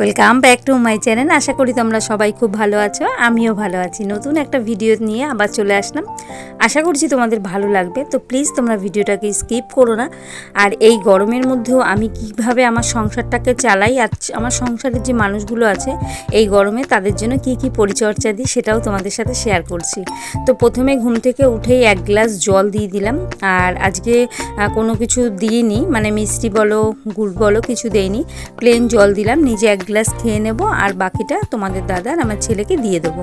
Welcome back to my channel আশা করি তোমরা সবাই খুব ভালো আছো, আমিও ভালো আছি। নতুন একটা ভিডিও নিয়ে আবার চলে আসলাম। আশা করছি তোমাদের ভালো লাগবে, তো প্লিজ তোমরা ভিডিওটাকে স্কিপ করো না। আর এই গরমের মধ্যেও আমি কীভাবে আমার সংসারটাকে চালাই, আর আমার সংসারের যে মানুষগুলো আছে, এই গরমে তাদের জন্য কি কি পরিচর্যা দিই, সেটাও তোমাদের সাথে শেয়ার করছি। তো প্রথমে ঘুম থেকে উঠেই এক গ্লাস জল দিয়ে দিলাম। আর আজকে কোনো কিছু দিইনি মানে মিষ্টি বলো, গুড় বলো, কিছু দেইনি। প্লেন জল দিলাম, নিজে এক গ্লাস খেয়ে নেব আর বাকিটা তোমাদের দাদার আমার ছেলেকে দিয়ে দেবো।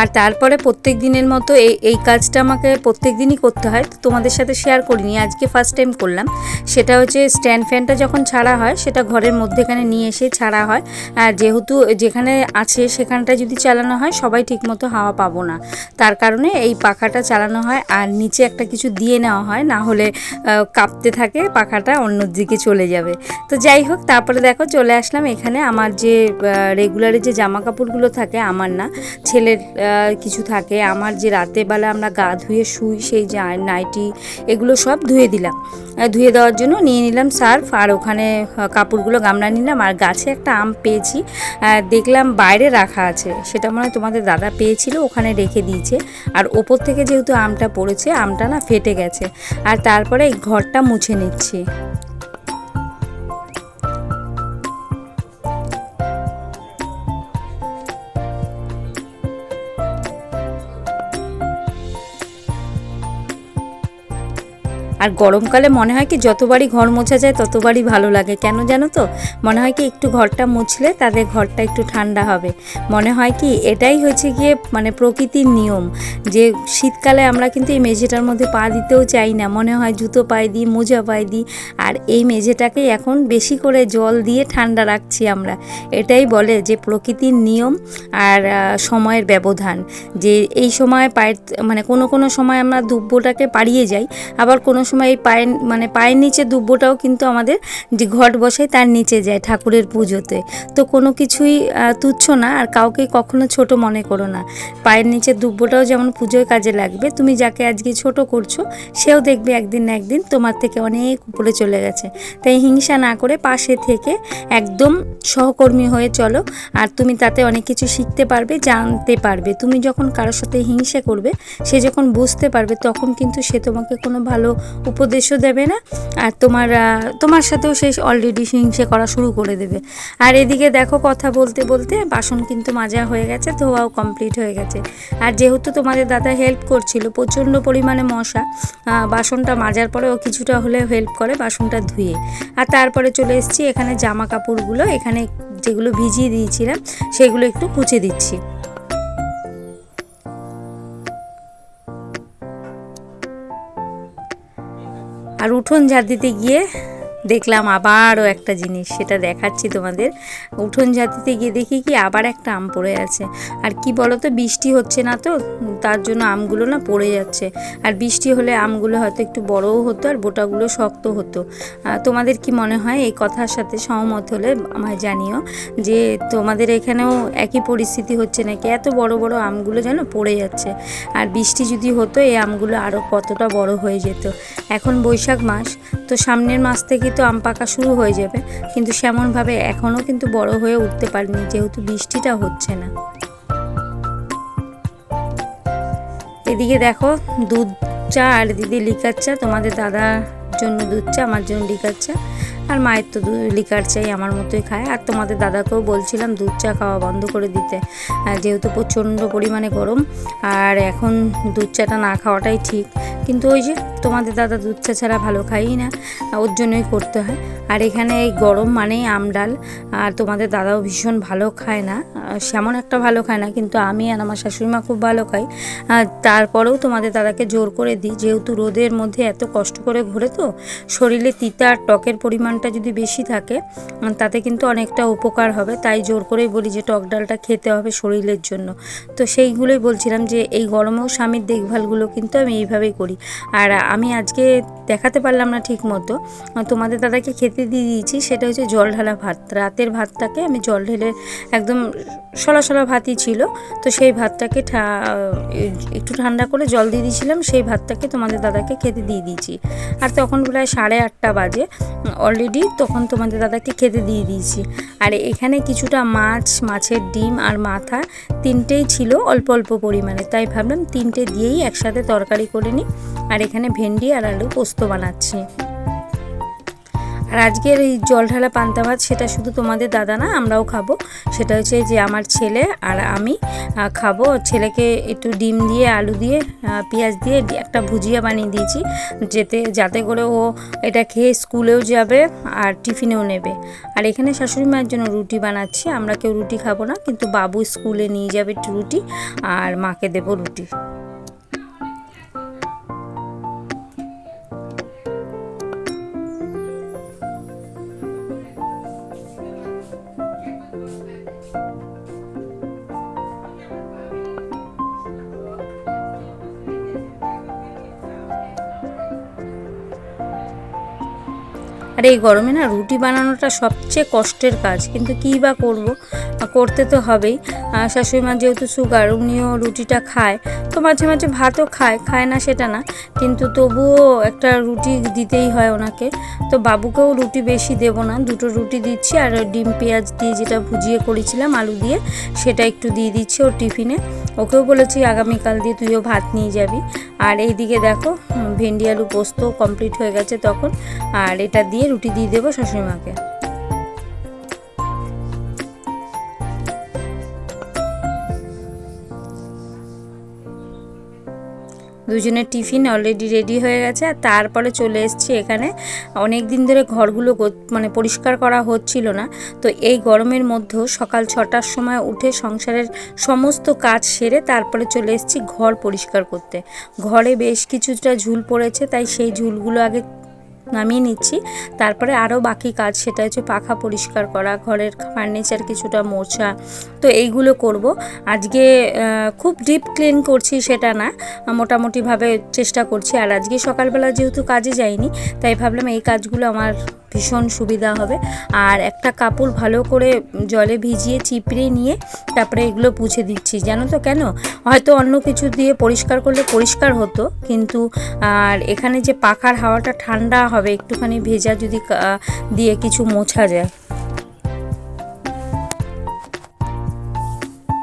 আর তারপরে প্রত্যেক দিনের মতো এই এই কাজটা আমাকে প্রত্যেক দিনই করতে হয়। তো তোমাদের সাথে শেয়ার করিনি, আজকে ফার্স্ট টাইম করলাম। সেটা হচ্ছে স্ট্যান্ড ফ্যানটা যখন ছাড়া হয়, সেটা ঘরের মধ্যেখানে নিয়ে এসে ছাড়া হয়। আর যেহেতু যেখানে আছে সেখানটা যদি চালানো হয়, সবাই ঠিকমতো হাওয়া পাবো না। তার কারণে এই পাখাটা চালানো হয়, আর নিচে একটা কিছু দিয়ে নেওয়া হয়, না হলে কাঁপতে থাকে, পাখাটা অন্য দিকে চলে যাবে। তো যাই হোক, তারপরে দেখো চলে আসলাম এখানে। আমার যে রেগুলারে যে জামা কাপড়গুলো থাকে, আমার না, ছেলের কিছু থাকে। আমার যে রাতের বেলা আমরা গা ধুয়ে শুই, সেই যে নাইটি, এগুলো সব ধুয়ে দিলাম। ধুয়ে দেওয়ার জন্য নিয়ে নিলাম সার্ফ, আর ওখানে কাপড়গুলো গামলা নিলাম। আর গাছে একটা আম পেয়েছি। দেখলাম বাইরে রাখা আছে। সেটা মনে হয় তোমাদের দাদা পেয়েছিল, ওখানে রেখে দিয়েছে। আর ওপর থেকে যেহেতু আমটা পড়েছে, আমটা না ফেটে গেছে। আর তারপরে ঘরটা মুছে নিচ্ছি। আর গরমকালে মনে হয় কি যতবারই ঘর মোছা যায় ততবারই ভালো লাগে। কেন জানো তো? মনে হয় কি একটু ঘরটা মুছলে তাদের ঘরটা একটু ঠান্ডা হবে। মনে হয় কি এটাই হচ্ছে গিয়ে মানে প্রকৃতির নিয়ম। যে শীতকালে আমরা কিন্তু এই মেঝেটার মধ্যে পা দিতেও চাই না। মনে হয় জুতো পায়ে দিই, মোজা পায়ে দিই। আর এই মেঝেটাকেই এখন বেশি করে জল দিয়ে ঠান্ডা রাখছি আমরা। এটাই বলে যে প্রকৃতির নিয়ম আর সময়ের ব্যবধান। যে এই সময় পায়ের মানে কোনো কোনো সময় আমরা দুব্বটাকে পাড়িয়ে যাই, আবার কোনো সময় এই পায়ের মানে পায়ের নিচে দুব্বটাও কিন্তু আমাদের যে ঘট বসাই তার নিচে যায় ঠাকুরের পুজোতে। তো কোনো কিছুই তুচ্ছ না আর কাউকে কখনো ছোট মনে করো না। পায়ের নিচে দুব্বটাও যেমন পুজোয় কাজে লাগবে, তুমি যাকে আজকে ছোট করছ, সেও দেখবে একদিন না একদিন তোমার থেকে অনেক উপরে চলে গেছে। তাই হিংসা না করে পাশে থেকে একদম সহকর্মী হয়ে চলো আর তুমি তাতে অনেক কিছু শিখতে পারবে, জানতে পারবে। তুমি যখন কারোর সাথে হিংসে করবে, সে যখন বুঝতে পারবে, তখন কিন্তু সে তোমাকে কোনো ভালো উপদেশও দেবে না, আর তোমার তোমার সাথেও সে অলরেডি হিংসে করা শুরু করে দেবে। আর এদিকে দেখো কথা বলতে বলতে বাসন কিন্তু মাজা হয়ে গেছে, ধোয়াও কমপ্লিট হয়ে গেছে। আর যেহেতু তোমাদের দাদা হেল্প করছিল, প্রচণ্ড পরিমাণে মশা বাসনটা মাজার পরে ও কিছুটা হলে হেল্প করে বাসনটা ধুয়ে। আর তারপরে চলে এসেছি, এখানে জামা কাপড়গুলো এখানে যেগুলো ভিজিয়ে দিয়েছিলাম, সেগুলো একটু কুচে দিচ্ছি। আর উঠোন ঝাড় দিতে গিয়ে দেখলাম আবারও একটা জিনিস, সেটা দেখাচ্ছি তোমাদের। উঠোন জাতিতে গিয়ে দেখি কি আবার একটা আম পড়ে আছে। আর কি বলো তো বৃষ্টি হচ্ছে না তো, তার জন্য আমগুলো না পড়ে যাচ্ছে। আর বৃষ্টি হলে আমগুলো হয়তো একটু বড়ও হতো আর বোটাগুলো শক্ত হতো। তোমাদের কি মনে হয়? এই কথার সাথে সহমত হলে আমায় জানিও যে তোমাদের এখানেও একই পরিস্থিতি হচ্ছে নাকি? এত বড় বড় আমগুলো যেন পড়ে যাচ্ছে। আর বৃষ্টি যদি হতো, এই আমগুলো আরও কতটা বড় হয়ে যেত। এখন বৈশাখ মাস, তো সামনের মাস থেকে তো আম পাকা শুরু হয়ে যাবে। কিন্তু সেমনভাবে এখনও কিন্তু বড় হয়ে উঠতে পারিনি, যেহেতু বৃষ্টিটা হচ্ছে না। এদিকে দেখো দুধ চা আর দিদি লিকার চা, তোমাদের দাদার জন্য দুধ চা, আমার জন্য লিকার চা। আর মায়ের তো লিকার চাই আমার মতোই খায়। আর তোমাদের দাদাকেও বলছিলাম দুধ চা খাওয়া বন্ধ করে দিতে। যেহেতু প্রচণ্ড পরিমাণে গরম, আর এখন দুধ চাটা না খাওয়াটাই ঠিক। কিন্তু ওই যে তোমাদের দাদা দুধ চা ছাড়া ভালো খাই না, ওর জন্যই করতে হয়। আর এখানে এই গরম মানেই আমডাল আর তোমাদের দাদাও ভীষণ ভালো খায় না। সেমন একটা ভালো খায় না, কিন্তু আমি আর আমার শাশুড়িমা খুব ভালো খাই। আর তারপরেও তোমাদের দাদাকে জোর করে দিই, যেহেতু রোদের মধ্যে এত কষ্ট করে ঘুরে তো শরীরে তিতা আর টকের পরিমাণটা যদি বেশি থাকে তাতে কিন্তু অনেকটা উপকার হবে। তাই জোর করেই বলি যে টক ডালটা খেতে হবে শরীরের জন্য। তো সেইগুলোই বলছিলাম যে এই গরমেও স্বামীর দেখভালগুলো কিন্তু আমি এইভাবেই করি। আর আমি আজকে দেখাতে পারলাম না ঠিক মতো তোমাদের দাদাকে খেতে দিয়ে দিয়েছি, সেটা হচ্ছে জল ঢালা ভাত। রাতের ভাতটাকে আমি জল ঢেলে একদম সলা সলা ভাতই ছিল। তো সেই ভাতটাকে একটু ঠান্ডা করে জল দিয়ে দিয়েছিলাম, সেই ভাতটাকে তোমাদের দাদাকে খেতে দিয়ে দিয়েছি। আর তখন তখন প্রায় সাড়ে আটটা বাজে। অলরেডি তখন তোমাদের দাদাকে খেতে দিয়ে দিয়েছি। আর এখানে কিছুটা মাছ, মাছের ডিম আর মাথা তিনটেই ছিল অল্প অল্প পরিমাণে। তাই ভাবলাম তিনটে দিয়েই একসাথে তরকারি করে নিই। আর এখানে ভেন্ডি আর আলু পোস্ত বানাচ্ছি। আর আজকের এই জল ঢালা পান্তা ভাত সেটা শুধু তোমাদের দাদা না, আমরাও খাব। সেটা হচ্ছে যে আমার ছেলে আর আমি খাব। ছেলেকে একটু ডিম দিয়ে, আলু দিয়ে পেঁয়াজ দিয়ে একটা ভুজিয়া বানিয়ে দিয়েছি। যেতে, যাতে করে ও এটা খেয়ে স্কুলেও যাবে আর টিফিনেও নেবে। আর এখানে শাশুড়ি মায়ের জন্য রুটি বানাচ্ছি। আমরা কেউ রুটি খাব না, কিন্তু বাবু স্কুলে নিয়ে যাবে রুটি, আর মাকে দেবো রুটি। আর এই গরমে না রুটি বানানোটা সবচেয়ে কষ্টের কাজ কিন্তু কী বা করব? করতে তো হবেই। শাশুড়ি মা যেহেতু সুগার উনিও রুটিটা খায়, তো মাঝে মাঝে ভাতও খায় খায় না সেটা না। কিন্তু তবুও একটা রুটি দিতেই হয় ওনাকে। তো বাবুকেও রুটি বেশি দেব না, দুটো রুটি দিচ্ছি আর ডিম, পেঁয়াজ দিয়ে যেটা ভুজিয়ে করেছিলাম আলু দিয়ে, সেটা একটু দিয়ে দিচ্ছি ওর টিফিনে। ওকেও বলেছি, আগামীকাল দিয়ে তুইও ভাত নিয়ে যাবি। আর এইদিকে দেখো, ভেন্ডি আলু পোস্ত কমপ্লিট হয়ে গেছে তখন। আর এটা দিয়ে রুটি দিয়ে দেবো শাশুড়ি মাকে। দুজনের টিফিন অলরেডি রেডি হয়ে গেছে আর তারপরে চলে এসেছি এখানে। অনেক দিন ধরে ঘরগুলো মানে পরিষ্কার করা হচ্ছিল না। তো এই গরমের মধ্যেও সকাল ছটার সময় উঠে সংসারের সমস্ত কাজ সেরে তারপরে চলে এসেছি ঘর পরিষ্কার করতে। ঘরে বেশ কিছুটা ঝুল পড়েছে, তাই সেই ঝুলগুলো আগে নামিয়ে নিচ্ছি। তারপরে আরও বাকি কাজ সেটা হচ্ছে পাখা পরিষ্কার করা, ঘরের ফার্নিচার কিছুটা মোছা। তো এইগুলো করব। আজকে খুব ডিপ ক্লিন করছি সেটা না, মোটামুটিভাবে চেষ্টা করছি। আর আজকে সকালবেলা যেহেতু কাজে যাইনি, তাই ভাবলাম এই কাজগুলো আমার ভীষণ সুবিধা হবে। আর একটা কাপড় ভালো করে জলে ভিজিয়ে চিপড়ে নিয়ে তারপরে এগুলো পুছে দিচ্ছি। জানো তো কেন? হয়তো অন্য কিছু দিয়ে পরিষ্কার করলে পরিষ্কার হতো, কিন্তু আর এখানে যে পাখার হাওয়াটা ঠান্ডা হবে, একটুখানি ভেজা যদি দিয়ে কিছু মোছা যায়।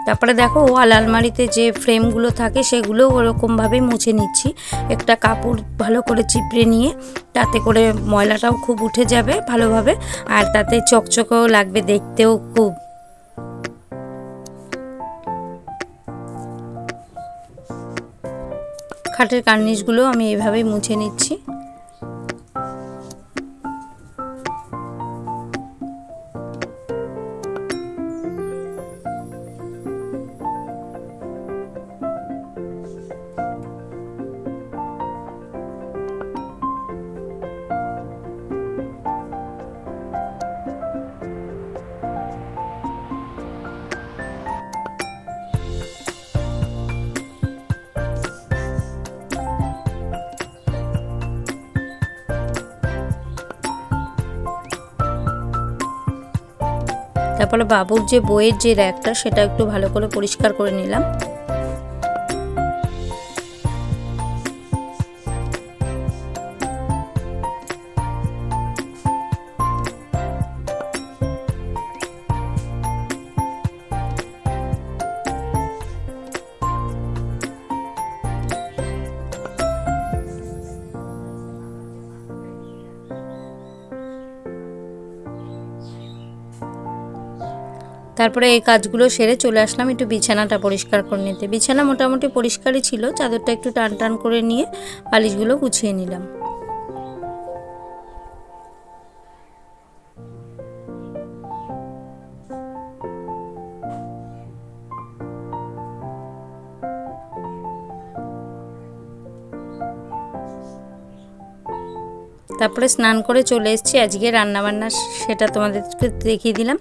তারপরে দেখো ওয়াল আলমারিতে যে ফ্রেমগুলো থাকে সেগুলো ওরকমভাবেই মুছে নিচ্ছি। একটা কাপড় ভালো করে চিপড়ে নিয়ে তাতে করে ময়লাটাও খুব উঠে যাবে ভালোভাবে আর তাতে চকচকেও লাগবে দেখতেও খুব। খাটের কার্নিশগুলো আমি এইভাবেই মুছে নিচ্ছি। তারপরে বাবুর যে বইয়ের যে র্যাকটা সেটা একটু ভালো করে পরিষ্কার করে নিলাম। তারপরে এই কাজগুলো সেরে চলে আসলাম, একটু বিছানাটা পরিষ্কার করে নিতে। বিছানা মোটামুটি পরিষ্কারই ছিল, চাদরটা একটু টান টান করে নিয়ে বালিশগুলো গুছিয়ে নিলাম। তারপরে স্নান করে চলে এসেছি। আজকে রান্নাবান্না সেটা তোমাদেরকে দেখিয়ে দিলাম।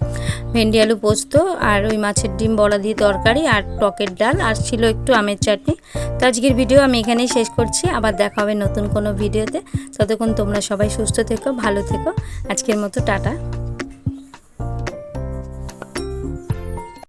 ভেন্ডি আলু পোস্ত আর ওই মাছের ডিম, বড়া দিয়ে তরকারি আর টকের ডাল আর ছিল একটু আমের চাটনি। তো আজকের ভিডিও আমি এখানেই শেষ করছি। আবার দেখা হবে নতুন কোনো ভিডিওতে। ততক্ষণ তোমরা সবাই সুস্থ থেকো, ভালো থেকো। আজকের মতো টাটা।